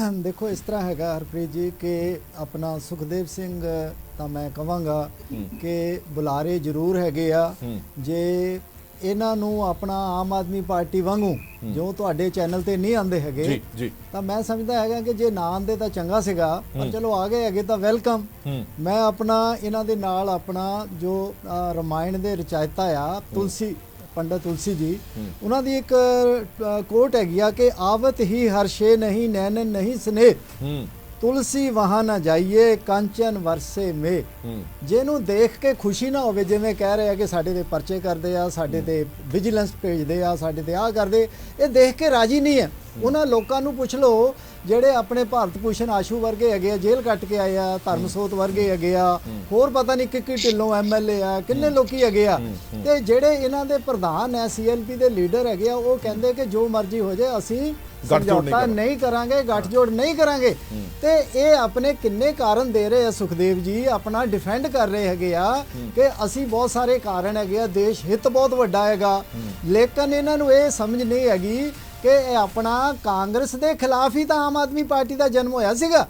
ਦੇਖੋ ਇਸ ਤਰ੍ਹਾਂ ਹੈਗਾ ਹਰਪ੍ਰੀਤ ਜੀ ਕਿ ਆਪਣਾ ਸੁਖਦੇਵ ਸਿੰਘ ਤਾਂ ਮੈਂ ਕਵਾਂਗਾ ਕਿ ਬੁਲਾਰੇ ਜ਼ਰੂਰ ਹੈਗੇ ਆ। ਜੇ ਇਹਨਾਂ ਨੂੰ ਆਪਣਾ ਆਮ ਆਦਮੀ ਪਾਰਟੀ ਵਾਂਗੂ ਜੋ ਤੁਹਾਡੇ ਚੈਨਲ ਤੇ ਨਹੀਂ ਆਉਂਦੇ ਹੈਗੇ ਜੀ ਜੀ। ਤਾਂ ਮੈਂ ਸਮਝਦਾ ਹੈਗਾ ਕਿ ਜੇ ਨਾ ਆਉਂਦੇ ਤਾਂ ਚੰਗਾ ਸੀਗਾ ਪਰ ਚਲੋ ਆ ਗਏ ਹੈਗੇ ਤਾਂ ਵੈਲਕਮ। ਮੈਂ ਆਪਣਾ ਇਹਨਾਂ ਦੇ ਨਾਲ ਆਪਣਾ ਜੋ ਰਮਾਇਣ ਦੇ ਰਚਾਇਤਾ ਆ ਤੁਲਸੀ। ਪੰਡਤ ਤੁਲਸੀ ਜੀ ਉਹਨਾਂ ਦੀ ਇੱਕ ਕੋਟ ਹੈਗੀ ਆ ਕਿ ਆਵਤ ਹੀ ਹਰਸ਼ੇ ਨਹੀਂ ਨੈਣ ਨਹੀਂ ਸਨੇਹ। ਹੂੰ। ਤੁਲਸੀ ਵਹਾਂ ਨਾ ਜਾਈਏ ਕਾਂਚਨ ਵਰਸੇ ਮੇ। ਜਿਹਨੂੰ ਦੇਖ ਕੇ ਖੁਸ਼ੀ ਨਾ ਹੋਵੇ ਜਿਵੇਂ ਕਹਿ ਰਹੇ ਆ ਕਿ ਸਾਡੇ ਤੇ ਪਰਚੇ ਕਰਦੇ ਆ ਸਾਡੇ ਤੇ ਵਿਜੀਲੈਂਸ ਭੇਜਦੇ ਆ ਸਾਡੇ ਤੇ ਆਹ ਕਰਦੇ ਇਹ ਦੇਖ ਕੇ ਰਾਜੀ ਨਹੀਂ ਹੈ। ਉਹਨਾਂ ਲੋਕਾਂ ਨੂੰ ਪੁੱਛ ਲਓ ਜਿਹੜੇ ਆਪਣੇ ਭਾਰਤ ਭੂਸ਼ਣ ਆਸ਼ੂ ਵਰਗੇ ਹੈਗੇ ਆ ਜੇਲ੍ਹ ਕੱਟ ਕੇ ਆਏ ਆ ਧਰਮਸੋਤ ਵਰਗੇ ਹੈਗੇ ਆ ਹੋਰ ਪਤਾ ਨਹੀਂ ਕਿੱਕੀ ਢਿੱਲੋਂ ਐਮਐਲਏ ਆ ਕਿੰਨੇ ਲੋਕੀ ਹੈਗੇ ਆ। ਤੇ ਜਿਹੜੇ ਇਹਨਾਂ ਦੇ ਪ੍ਰਧਾਨ ਐ ਸੀਐਲਪੀ ਦੇ ਲੀਡਰ ਹੈਗੇ ਆ ਉਹ ਕਹਿੰਦੇ ਕਿ ਜੋ ਮਰਜ਼ੀ ਹੋ ਜਾਏ ਅਸੀਂ ਸਮਝੌਤਾ ਨਹੀਂ ਕਰਾਂਗੇ ਗੱਠਜੋੜ ਨਹੀਂ ਕਰਾਂਗੇ। ਤੇ ਇਹ ਆਪਣੇ ਕਿੰਨੇ ਕਾਰਨ ਦੇ ਰਹੇ ਆ ਸੁਖਦੇਵ ਜੀ? ਆਪਣਾ ਡਿਫੈਂਡ ਕਰ ਰਹੇ ਹੈਗੇ ਆ ਕਿ ਅਸੀਂ ਬਹੁਤ ਸਾਰੇ ਕਾਰਨ ਹੈਗੇ ਆ ਦੇਸ਼ ਹਿੱਤ ਬਹੁਤ ਵੱਡਾ ਹੈਗਾ। ਲੇਕਿਨ ਇਹਨਾਂ ਨੂੰ ਇਹ ਸਮਝ ਨਹੀਂ ਹੈਗੀ ਕਿ ਇਹ ਆਪਣਾ ਕਾਂਗਰਸ ਦੇ ਖਿਲਾਫ ਹੀ ਤਾਂ ਆਮ ਆਦਮੀ ਪਾਰਟੀ ਦਾ ਜਨਮ ਹੋਇਆ ਸੀਗਾ।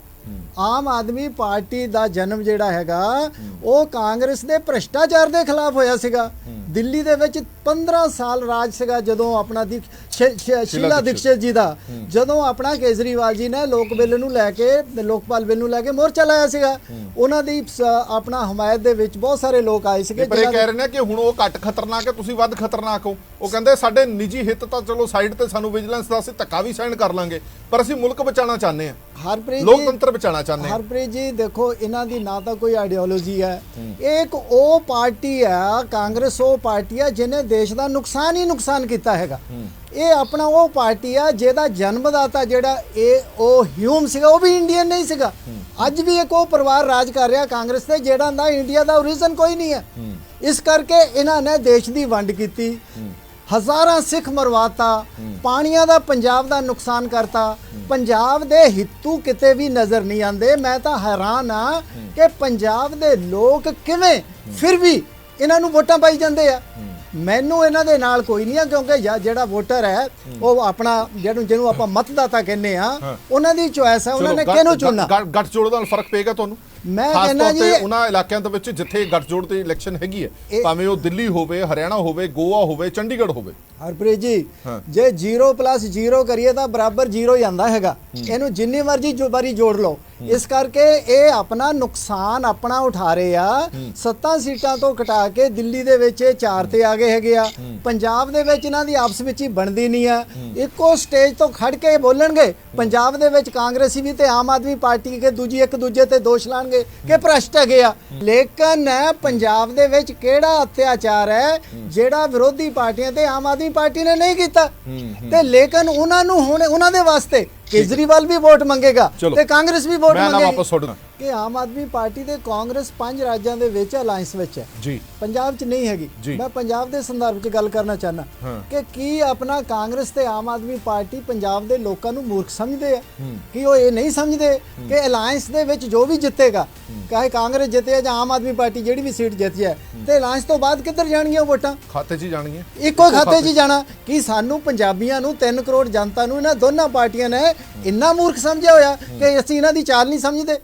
ਆਮ ਆਦਮੀ ਪਾਰਟੀ ਦਾ ਜਨਮ ਜਿਹੜਾ ਹੈਗਾ ਉਹ ਕਾਂਗਰਸ ਦੇ ਭ੍ਰਸ਼ਟਾਚਾਰ ਦੇ ਖਿਲਾਫ ਹੋਇਆ ਸੀਗਾ। ਦਿੱਲੀ ਦੇ ਵਿੱਚ 15 ਸਾਲ ਰਾਜ ਸੀਗਾ ਜਦੋਂ ਆਪਣਾ ਦੀ ਸ਼ੀਲਾ ਦੀਕਸ਼ਿਤ। ਜੀ ਦਾ। ਜਦੋਂ ਆਪਣਾ ਕੇਜਰੀਵਾਲ ਜੀ ਨੇ ਲੋਕ ਬਿੱਲ ਨੂੰ ਲੈ ਕੇ ਲੋਕਪਾਲ ਬਿੱਲ ਨੂੰ ਲੈ ਕੇ ਮੋਰਚਾ ਲਾਇਆ ਸੀਗਾ। ਉਹਨਾਂ ਦੀ ਆਪਣਾ ਹਮਾਇਤ ਦੇ ਵਿੱਚ ਬਹੁਤ ਸਾਰੇ ਲੋਕ ਆਏ ਸੀਗੇ ਪਰ ਇਹ ਕਹਿ ਰਹੇ ਨੇ ਕਿ ਹੁਣ ਉਹ ਘੱਟ ਖਤਰਨਾਕ ਹੈ ਤੁਸੀਂ ਵੱਧ ਖਤਰਨਾਕ ਹੋ। ਉਹ ਕਹਿੰਦੇ ਸਾਡੇ ਨਿੱਜੀ ਹਿੱਤ ਤਾਂ ਚਲੋ ਸਾਈਡ ਤੇ ਸਾਨੂੰ ਵਿਜੀਲੈਂਸ ਦਾ ਅਸੀਂ ਧੱਕਾ ਵੀ ਸਹਿਣ ਕਰ ਲਾਂਗੇ ਪਰ ਅਸੀਂ ਮੁਲਕ ਬਚਾਉਣਾ ਚਾਹੁੰਦੇ ਹਾਂ। ਹਰਪ੍ਰੀਤ ਜੀ ਲੋਕਤੰਤਰ ਬਚਾਉਣਾ ਚਾਹੁੰਦੇ ਹਾਂ? ਹਰਪ੍ਰੀਤ ਜੀ ਦੇਖੋ ਇਹਨਾਂ ਦੀ ਨਾ ਤਾਂ ਕੋਈ ਆਈਡੀਓਲੋਜੀ ਹੈ। ਇਹ ਇੱਕ ਉਹ ਪਾਰਟੀ ਹੈ ਕਾਂਗਰਸ ਉਹ ਪਾਰਟੀ ਹੈ ਜਿਹਨੇ ਦੇਸ਼ ਦਾ ਨੁਕਸਾਨ ਹੀ ਨੁਕਸਾਨ ਕੀਤਾ ਹੈਗਾ। ਇਹ ਆਪਣਾ ਉਹ ਪਾਰਟੀ ਆ ਜਿਹਦਾ ਜਨਮਦਾਤਾ ਜਿਹੜਾ ਇਹ ਉਹ ਹਿਊਮ ਸੀਗਾ ਉਹ ਵੀ ਇੰਡੀਅਨ ਨਹੀਂ ਸੀਗਾ। ਅੱਜ ਵੀ ਇੱਕ ਉਹ ਪਰਿਵਾਰ ਰਾਜ ਕਰ ਰਿਹਾ ਕਾਂਗਰਸ ਤੇ ਜਿਹੜਾ ਦਾ ਇੰਡੀਆ ਦਾ ਓਰੀਜਨ ਕੋਈ ਨਹੀਂ ਹੈ। ਇਸ ਕਰਕੇ ਇਹਨਾਂ ਨੇ ਦੇਸ਼ ਦੀ ਵੰਡ ਕੀਤੀ। ਹਜ਼ਾਰਾਂ ਸਿੱਖ ਮਰਵਾਤਾ। ਪਾਣੀਆਂ ਦਾ ਪੰਜਾਬ ਦਾ ਨੁਕਸਾਨ ਕਰਤਾ। ਪੰਜਾਬ ਦੇ ਹਿੱਤੂ ਕਿਤੇ ਵੀ ਨਜ਼ਰ ਨਹੀਂ ਆਉਂਦੇ ਮੈਂ ਤਾਂ ਹੈਰਾਨ ਆ ਕਿ ਪੰਜਾਬ ਦੇ ਲੋਕ ਕਿਵੇਂ ਫਿਰ ਵੀ ਇਹਨਾਂ ਨੂੰ ਵੋਟਾਂ ਪਾਈ ਜਾਂਦੇ ਆ। ਮੈਨੂੰ ਇਹਨਾਂ ਦੇ ਨਾਲ ਕੋਈ ਨਹੀਂ ਆ ਕਿਉਂਕਿ ਜਿਹੜਾ ਵੋਟਰ ਹੈ ਉਹ ਆਪਣਾ ਜਿਹਨੂੰ ਜਿਹਨੂੰ ਆਪਾਂ ਮਤਦਾਤਾ ਕਹਿੰਦੇ ਆ ਉਹਨਾਂ ਦੀ ਚੁਆਇਸ ਹੈ ਉਹਨਾਂ ਨੇ ਕਿਹਨੂੰ ਚੁਣਨਾ? ਗੱਠ- ਗੱਠਜੋੜ ਨਾਲ ਫ਼ਰਕ ਪਏਗਾ ਤੁਹਾਨੂੰ। ਮੈਂ ਖਾਸ ਕਹਿੰਦਾ ਤੌਰ ਤੇ ਜੀ- ਉਹਨਾਂ ਇਲਾਕਿਆਂ ਦੇ ਵਿੱਚ ਜਿੱਥੇ ਗੱਠਜੋੜ ਦੀ ਇਲੈਕਸ਼ਨ ਹੈਗੀ ਹੈ ਇਹ- ਭਾਵੇਂ ਉਹ ਦਿੱਲੀ ਹੋਵੇ ਹਰਿਆਣਾ ਹੋਵੇ ਗੋਆ ਹੋਵੇ ਚੰਡੀਗੜ੍ਹ ਹੋਵੇ। ਹਰਪ੍ਰੀਤ ਜੀ ਹਾਂ। ਜੇ 0 0 ਕਰੀਏ ਤਾਂ ਬਰਾਬਰ 0 ਹੀ ਆਂਦਾ ਹੈਗਾ। ਇਹਨੂੰ ਜਿੰਨੀ ਮਰਜ਼ੀ ਜੋ ਵਾਰੀ ਜੋੜ ਲਓ। ਇਸ ਕਰਕੇ ਇਹ ਆਪਣਾ ਨੁਕਸਾਨ ਆਪਣਾ ਉਠਾ ਰਹੇ ਆ। ਸੱਤਾਂ ਸੀਟਾਂ ਤੋਂ ਘਟਾ ਕੇ ਦਿੱਲੀ ਦੇ ਵਿੱਚ ਇਹ ਚਾਰ ਤੇ ਆ ਗਏ ਹੈਗੇ ਆ। ਪੰਜਾਬ ਦੇ ਵਿੱਚ ਇਹਨਾਂ ਦੀ ਆਪਸ ਵਿੱਚ ਹੀ ਬਣਦੀ ਨਹੀਂ ਆ। ਇੱਕੋ ਸਟੇਜ ਤੋਂ ਖੜ ਕੇ ਇਹ ਬੋਲਣਗੇ। ਪੰਜਾਬ ਦੇ ਵਿੱਚ ਕਾਂਗਰਸੀ ਵੀ ਤੇ ਆਮ ਆਦਮੀ ਪਾਰਟੀ ਕੇ ਦੂਜੀ ਇੱਕ ਦੂਜੇ ਤੇ ਦੋਸ਼ ਲਾਣਗੇ। ਕਿ ਭ੍ਰਸ਼ਟ ਹੈਗੇ ਆ। ਲੇਕਿਨ ਪੰਜਾਬ ਦੇ ਵਿੱਚ ਕਿਹੜਾ ਅਤਿਆਚਾਰ ਹੈ ਜਿਹੜਾ ਵਿਰੋਧੀ ਪਾਰਟੀਆਂ ਤੇ ਆਮ ਆਦਮੀ ਪਾਰਟੀ ਨੇ ਨਹੀਂ ਕੀਤਾ? ਤੇ ਲੇਕਿਨ ਉਹਨਾਂ ਨੂੰ ਹੁਣ ਉਹਨਾਂ ਦੇ ਵਾਸਤੇ ਕੇਜਰੀਵਾਲ ਵੀ ਵੋਟ ਮੰਗੇਗਾ ਚਲੋ। ਤੇ ਕਾਂਗਰਸ ਵੀ ਵੋਟ ਮੈਂ ਨਾ ਮੰਗੇਗੀ। ਵਾਪਸ ਛੋੜਨਾ ਕਿ ਆਮ ਆਦਮੀ ਪਾਰਟੀ ਤੇ ਕਾਂਗਰਸ ਪੰਜ ਰਾਜਾਂ ਦੇ ਵਿੱਚ ਅਲਾਈਅੰਸ ਵਿੱਚ ਹੈ। ਜੀ। ਪੰਜਾਬ 'ਚ ਨਹੀਂ ਹੈਗੀ। ਮੈਂ ਪੰਜਾਬ ਦੇ ਸੰਦਰਭ 'ਚ ਗੱਲ ਕਰਨਾ ਚਾਹਨਾ ਹਾਂ। ਕਿ ਕੀ ਆਪਣਾ ਕਾਂਗਰਸ ਤੇ ਆਮ ਆਦਮੀ ਪਾਰਟੀ ਪੰਜਾਬ ਦੇ ਲੋਕਾਂ ਨੂੰ ਮੂਰਖ ਸਮਝਦੇ ਆ? ਕਿ ਉਹ ਇਹ ਨਹੀਂ ਸਮਝਦੇ ਕਿ ਅਲਾਈਅੰਸ ਦੇ ਵਿੱਚ ਜੋ ਵੀ ਜਿੱਤੇਗਾ ਚਾਹੇ ਕਾਂਗਰਸ ਜਿੱਤੇ ਜਾਂ ਆਮ ਆਦਮੀ ਪਾਰਟੀ ਜਿਹੜੀ ਵੀ ਸੀਟ ਜਿੱਤ ਜਾਏ ਤੇ ਅਲਾਈਅੰਸ ਤੋਂ ਬਾਅਦ ਕਿੱਧਰ ਜਾਣਗੀਆਂ ਵੋਟਾਂ? ਖਾਤੇ 'ਚ ਹੀ ਜਾਣਗੀਆਂ। ਇੱਕੋ ਖਾਤੇ 'ਚ ਹੀ ਜਾਣਾ। ਕਿ ਸਾਨੂੰ ਪੰਜਾਬੀਆਂ ਨੂੰ 3 ਕਰੋੜ ਜਨਤਾ ਨੂੰ ਇਹਨਾਂ ਦੋਨਾਂ ਪਾਰਟੀਆਂ ਨੇ ਇੰਨਾ ਮੂਰਖ ਸਮਝਿਆ ਹੋਇਆ ਕਿ ਅਸੀਂ ਇਹਨਾਂ ਦੀ ਚਾਲ ਨਹੀਂ ਸਮਝਦੇ।